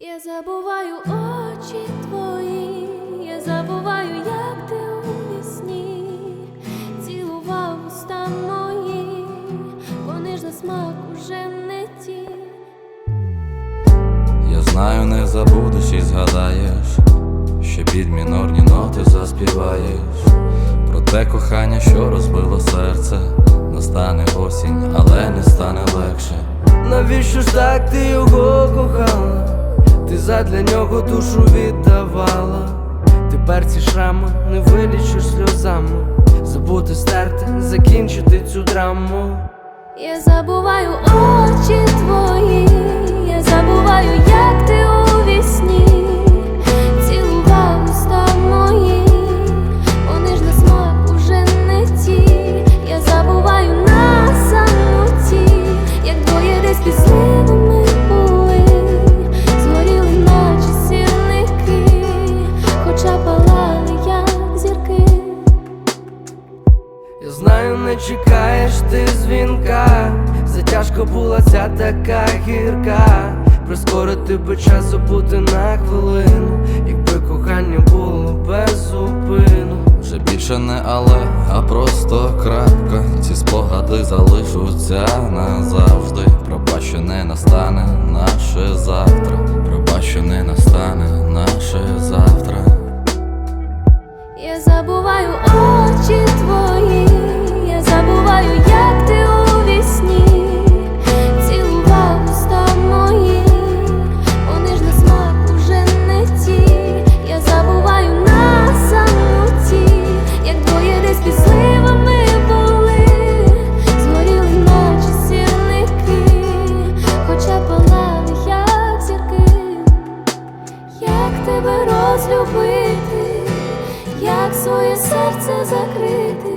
Я забуваю очі твої, я забуваю, як ти у вісні цілував уста мої, вони ж на смак уже не ті. Я знаю, не забудеш і згадаєш, ще під мінорні ноти заспіваєш. Про те кохання, що розбило серце, настане осінь, але не стане легше. Навіщо ж так ти його кохала? Ти задля нього душу віддавала. Тепер ці шрами не вилічиш сльозами. Забути стерти, закінчити цю драму. Я забуваю очі твої, чекаєш ти дзвінка. Затяжка була ця така гірка. Прискорити би час забути на хвилину, якби кохання було без зупину. Вже більше не але, а просто крапка. Ці спогади залишаться назавжди. Пробач, що не настане наше завтра. Пробач, що не настане своє серце закрити.